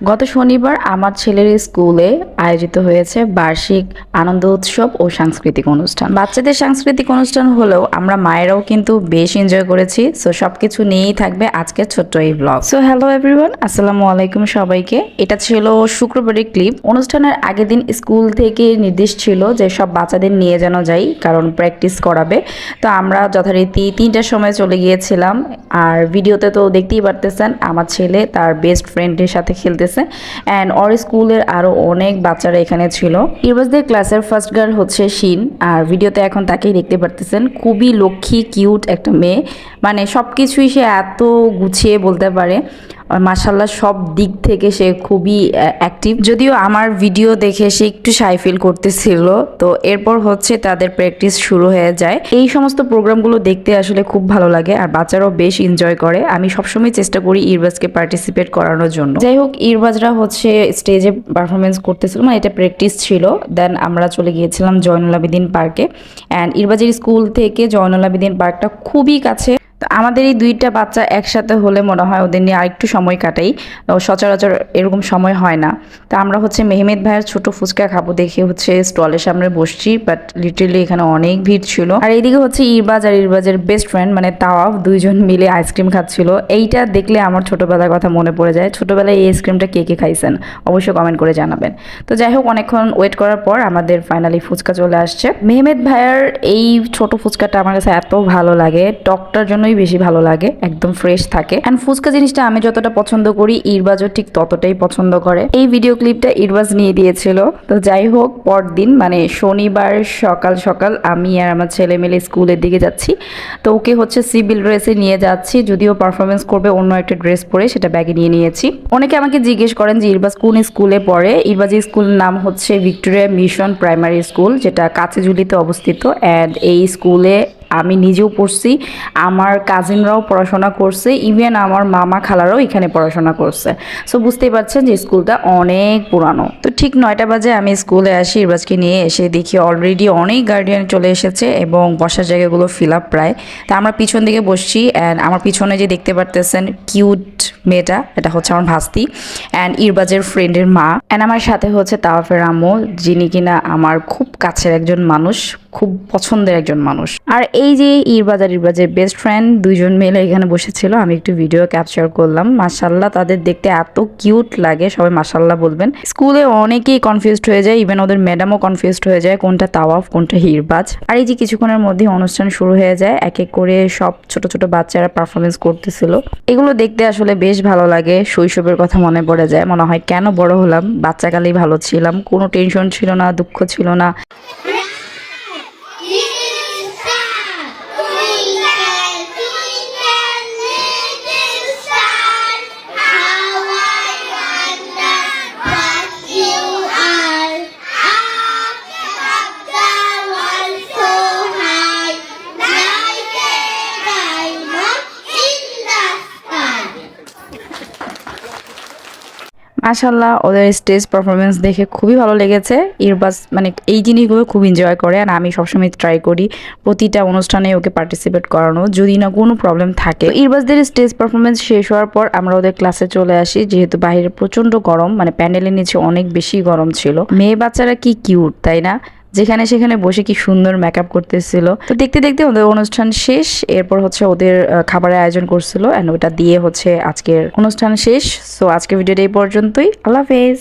গত শনিবার আমার ছেলের স্কুলে আয়োজিত হয়েছে বার্ষিক আনন্দ উৎসব ও সাংস্কৃতিক অনুষ্ঠান। বাচ্চাদের সাংস্কৃতিক অনুষ্ঠান হলেও আমরা মায়েরাও কিন্তু বেশ এনজয় করেছি। সো সবকিছু নিয়েই থাকবে আজকের ছোট্ট এই ব্লগ সো হ্যালো এভরিওয়ান আসসালামু আলাইকুম সবাইকে। এটা ছিল শুক্রবারের ক্লিপ অনুষ্ঠানের আগের দিন স্কুল থেকে নির্দেশ ছিল যে সব বাচ্চাদের নিয়ে যেন যাই, কারণ প্র্যাকটিস করাবে। তো আমরা যথারীতি তিনটার সময় চলে গিয়েছিলাম। আর ভিডিওতে তো দেখতেই পারতেছেন, আমার ছেলে তার বেস্ট ফ্রেন্ডের সাথে খেলতেছে অ্যান্ড ওর স্কুলের আরও অনেক বাচ্চারা এখানে ছিল। ইরবাজদের ক্লাসের ফার্স্ট গার্ল হচ্ছে শিন। আর ভিডিওতে এখন তাকেই দেখতে পারতেছেন। খুবই লক্ষ্মী কিউট একটা মেয়ে। মানে সব কিছুই সে এত গুছিয়ে বলতে পারে। মাসাল্লাহ সব দিক থেকে সে খুবই অ্যাক্টিভ যদিও আমার ভিডিও দেখে সে একটু সাই ফিল করতেছিল, তো এরপর হচ্ছে তাদের প্র্যাকটিস শুরু হয়ে যায়। এই সমস্ত প্রোগ্রামগুলো দেখতে আসলে খুব ভালো লাগে, আর বাচ্চারাও বেশ এনজয় করে। আমি সবসময় চেষ্টা করি ইরবাজকে পার্টিসিপেট করানোর জন্য। যাই হোক, ইরবাজরা হচ্ছে স্টেজে পারফরমেন্স করতেছিল মানে এটা প্র্যাকটিস ছিল। দেন আমরা চলে গিয়েছিলাম জয়নুল আবেদিন পার্কে অ্যান্ড ইরবাজের স্কুল থেকে জয়নুল আবেদিন পার্কটা খুবই কাছে। তো আমাদের এই দুইটা বাচ্চা একসাথে হলে মনে হয় ওদের নিয়ে আরেকটু সময় কাটাই। সচরাচর এরকম সময় হয় না। তো আমরা হচ্ছে মেহমেদ ভাইয়ের ছোট ফুচকা খাব দেখে হচ্ছে স্টলের সামনে বসছি বাট লিটারলি এখানে অনেক ভিড় ছিল। আর এইদিকে হচ্ছে ইরবাজ আর ইরবাজের বেস্ট ফ্রেন্ড মানে তাওয়াফ, দুইজন মিলে আইসক্রিম খাচ্ছিল। এইটা দেখলে আমার ছোটবেলার কথা মনে পড়ে যায়। ছোটবেলায় এই আইসক্রিমটা কে কে খাইছেন? অবশ্যই কমেন্ট করে জানাবেন। তো যাই হোক, অনেকক্ষণ ওয়েট করার পর আমাদের ফাইনালি ফুচকা চলে আসছে। মেহমেদ ভাইয়ার এই ছোট ফুচকাটা আমার কাছে এত ভালো লাগে। টকটার জন্যই বেশি ভালো লাগে, একদম ফ্রেশ থাকে। অ্যান্ড ফুচকা জিনিসটা আমি যতটা পছন্দ করি, ইরবাজও ঠিক ততটাই পছন্দ করে। এই ভিডিও ক্লিপটা ইরবাজ নিয়ে দিয়েছিল। তো যাই হোক, পরদিন মানে শনিবার সকাল সকাল আমি আর আমার ছেলে মেলে স্কুলের দিকে যাচ্ছি। তো ওকে হচ্ছে সিভিল ড্রেসে নিয়ে যাচ্ছি, যদিও পারফরমেন্স করবে, অন্য একটা ড্রেস পরে সেটা ব্যাগে নিয়ে নিয়েছি। অনেকে আমাকে জিজ্ঞেস করেন যে, ইরবাজ কোন স্কুলে পড়ে? ইরবাজের স্কুলের নাম হচ্ছে ভিক্টোরিয়া মিশন প্রাইমারি স্কুল, যেটা কাছেঝুলিতে অবস্থিত। অ্যান্ড এই স্কুলে আমি নিজেও পড়ছি, আমার কাজিনরাও পড়াশোনা করছে ইভেন আমার মামা খালারাও এখানে পড়াশোনা করছে। সো বুঝতেই পারছেন যে স্কুলটা অনেক পুরানো। তো ঠিক নয়টা বাজে আমি স্কুলে আসি, ইরবাজকে নিয়ে এসে দেখি অলরেডি অনেক গার্ডিয়ান চলে এসেছে এবং বসার জায়গাগুলো ফিল আপ প্রায়। তা আমরা পিছন দিকে বসছি অ্যান্ড আমার পিছনে যে দেখতে পারতেছেন কিউট মেয়েটা, এটা হচ্ছে আমার ভাস্তি অ্যান্ড ইরবাজের ফ্রেন্ডের মা। অ্যান্ড আমার সাথে হচ্ছে তাওয়াফের আম্মু, যিনি কিনা আমার খুব কাছের একজন মানুষ। খুব পছন্দের একজন মানুষ। আর এই যে ইরবাজার, ইরবাজের বেস্ট ফ্রেন্ড দুইজন মিলে এখানে বসেছিল, আমি একটু ভিডিও ক্যাপচার করলাম। মাসাল্লাহ তাদের দেখতে এত কিউট লাগে, সবাই মাসাল্লাহ বলবেন। স্কুলে অনেকেই কনফিউজড হয়ে যায় ইভেন ওদের ম্যাডামও কনফিউজড হয়ে যায়, কোনটা তাওয়াফ, কোনটা হিরবাজ আর এই যে কিছুক্ষণের মধ্যে অনুষ্ঠান শুরু হয়ে যায় এক এক করে সব ছোট ছোট বাচ্চারা পারফরমেন্স করতেছিল। এগুলো দেখতে আসলে বেশ ভালো লাগে, শৈশবের কথা মনে পড়ে যায়। মনে হয়, কেন বড় হলাম? বাচ্চাকালেই ভালো ছিলাম, কোনো টেনশন ছিল না, দুঃখ ছিল না। মাশাল্লাহ ওদের স্টেজ পারফরমেন্স দেখে খুবই ভালো লেগেছে। ইরবাস মানে এই জিনিসগুলো খুব এনজয় করে আর আমি সবসময় ট্রাই করি। প্রতিটা অনুষ্ঠানে ওকে পার্টিসিপেট করানো, যদি না কোনো প্রবলেম থাকে। ইরবাসদের স্টেজ পারফরমেন্স শেষ হওয়ার পর আমরা ওদের ক্লাসে চলে আসি, যেহেতু বাইরে প্রচণ্ড গরম মানে প্যান্ডেলের নিচে অনেক বেশি গরম ছিল। মেয়ে বাচ্চারা কি কিউট তাই না? যেখানে সেখানে বসে কি সুন্দর মেকআপ করতেছিল। তো দেখতে দেখতে ওদের অনুষ্ঠান শেষ, এরপর হচ্ছে ওদের খাবারের আয়োজন করছিল অ্যান্ড ওটা দিয়ে হচ্ছে আজকের অনুষ্ঠান শেষ। সো আজকের ভিডিওটা এই পর্যন্তই। আল্লাহ হাফেজ।